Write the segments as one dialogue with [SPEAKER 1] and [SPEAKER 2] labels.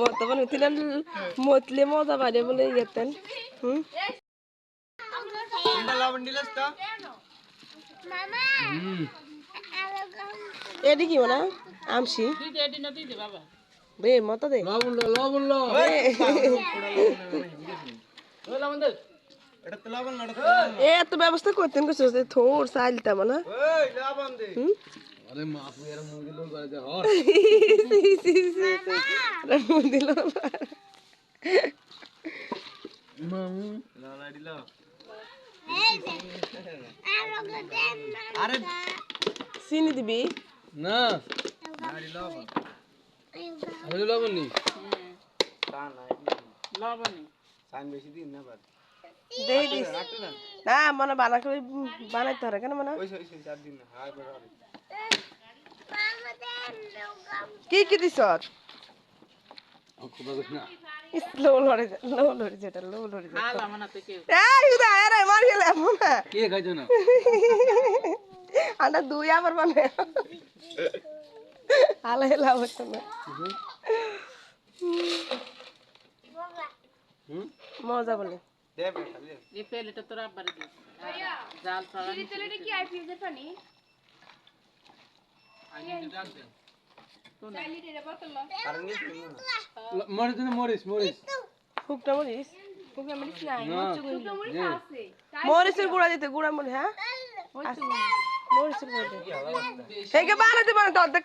[SPEAKER 1] বর্তমান তিনার মতলে মজা বাইরে বলে গেতেন হুম এডি কি মানে আমসি বে মত দে
[SPEAKER 2] লবণ লবণ
[SPEAKER 3] লবণ না না।
[SPEAKER 1] এ এত ব্যবস্থা করতেন কিছু থোর সাইলতা মানে
[SPEAKER 3] ওই লবণ দে
[SPEAKER 1] হুম
[SPEAKER 2] আরে করে দে হর
[SPEAKER 1] দিল
[SPEAKER 3] দিল আরে
[SPEAKER 1] চিনি দিবি
[SPEAKER 2] না
[SPEAKER 3] গাড়ি লবণ
[SPEAKER 2] নি
[SPEAKER 3] না। সাইন বেশি দিন না বাদ
[SPEAKER 1] দেই দিস। না মানে বানা করে বানাইতে হবে কেন মানে
[SPEAKER 3] ওই ওই চার দিন হাই করে হবে
[SPEAKER 1] কি কি
[SPEAKER 2] না।
[SPEAKER 1] আন্ডা দুই আবার মানে আলা হেলা হচ্ছে না মজা বলে।
[SPEAKER 4] এই পেলেটা তোর আব্বারে দিস জাল ছাড়া
[SPEAKER 3] না।
[SPEAKER 2] মরিস না। মরিস মরিস
[SPEAKER 1] ফুকটা মরিস
[SPEAKER 2] না। যে
[SPEAKER 1] মরিচের গুঁড়া দিতে গুঁড়া হ্যাঁ? বানাতে অর্ধেক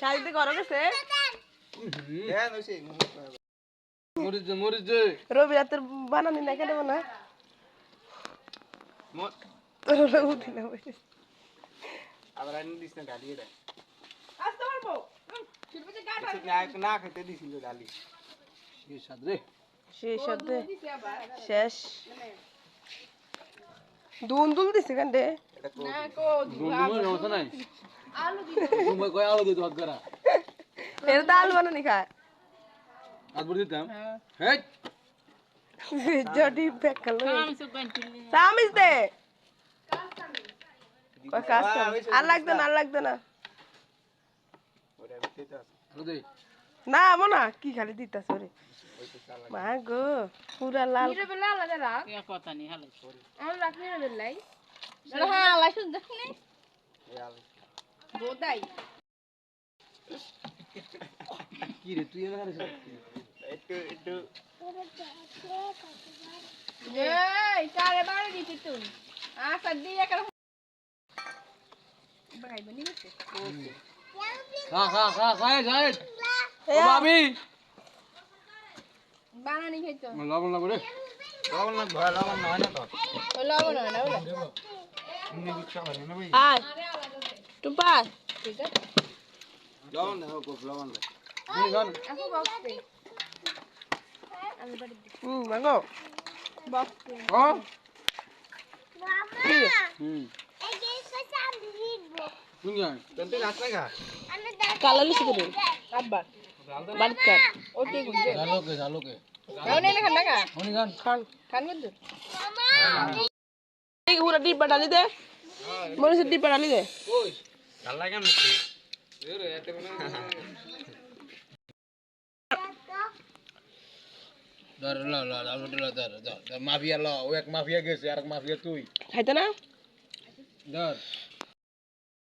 [SPEAKER 1] শাড়িতে ঘর গেছে।
[SPEAKER 3] দেন
[SPEAKER 2] মরিস যে
[SPEAKER 1] রবি রাতের বানানি না কেন
[SPEAKER 3] আবার আনি দিস না ডালি এটা
[SPEAKER 1] আসতে পারব
[SPEAKER 3] না না খেতে দিছিল ডালি
[SPEAKER 2] কি রে।
[SPEAKER 1] শেষ শেষ। দুন দুল দিছে কেন রে?
[SPEAKER 3] এটা তো
[SPEAKER 2] দুমুর সমস্যা নাই। আলু দিতে তুমি কই আলু দিতে হাত করা
[SPEAKER 1] এর তো আলু বানানি খায়
[SPEAKER 2] বড় দিতাম। হেই।
[SPEAKER 1] জডি সামিস দে। কাজ আর লাগবে না আর লাগবে না।
[SPEAKER 3] ওটা ভিতরে আছে
[SPEAKER 2] আলু দে
[SPEAKER 1] না মনা কি খালি দিতাছ রে
[SPEAKER 3] ওই তো চালা
[SPEAKER 1] মা গো পুরা লাল
[SPEAKER 4] ইয়া কথা নেই হালাই
[SPEAKER 3] এই আলু
[SPEAKER 2] কি রে তুই এনে খাইছ
[SPEAKER 3] একটু একটু
[SPEAKER 2] খা খা খা খায় যায় ও ভাবি লবণ লাগবে রে
[SPEAKER 3] লবণ না ভয় লবণ না হয় না তো এমনি বিচ্ছা হয় না ভাই
[SPEAKER 1] আয় টুপা
[SPEAKER 3] লবণ না হোক লবণ না
[SPEAKER 2] তুমি খান
[SPEAKER 1] হুম মাগো
[SPEAKER 2] ও
[SPEAKER 1] কি
[SPEAKER 2] হুম তুমি জান
[SPEAKER 3] তোর তুই নাচ না খা
[SPEAKER 1] কালা লিখে দেবে আব্বা বাড়িতে কার
[SPEAKER 2] জালোকে জালোকে উনি খান
[SPEAKER 1] খান এই পুরা ডিব্বা ডালি দে মরিচের ডিব্বা ডালি দে
[SPEAKER 3] ভালো লাগে না
[SPEAKER 2] ধর ল ল ল ল ধর ধর মাফিয়া ল ও এক মাফিয়া গেছে আর এক মাফিয়া তুই।
[SPEAKER 1] খাইতে না?
[SPEAKER 2] ধর।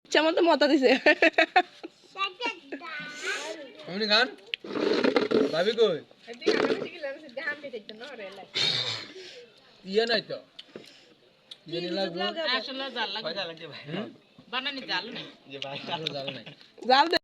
[SPEAKER 1] ইচ্ছা মতো মতা দিছে।
[SPEAKER 2] উনি খান? ভাবি কই? ইয়ে নাই তো। ইয়ে নি লাগবে
[SPEAKER 4] আসলে জাল লাগে
[SPEAKER 3] পয়সা লাগে ভাই?
[SPEAKER 4] বানানি জাল নেই।
[SPEAKER 3] যে ভাই
[SPEAKER 2] জাল নাই।
[SPEAKER 1] জাল দে।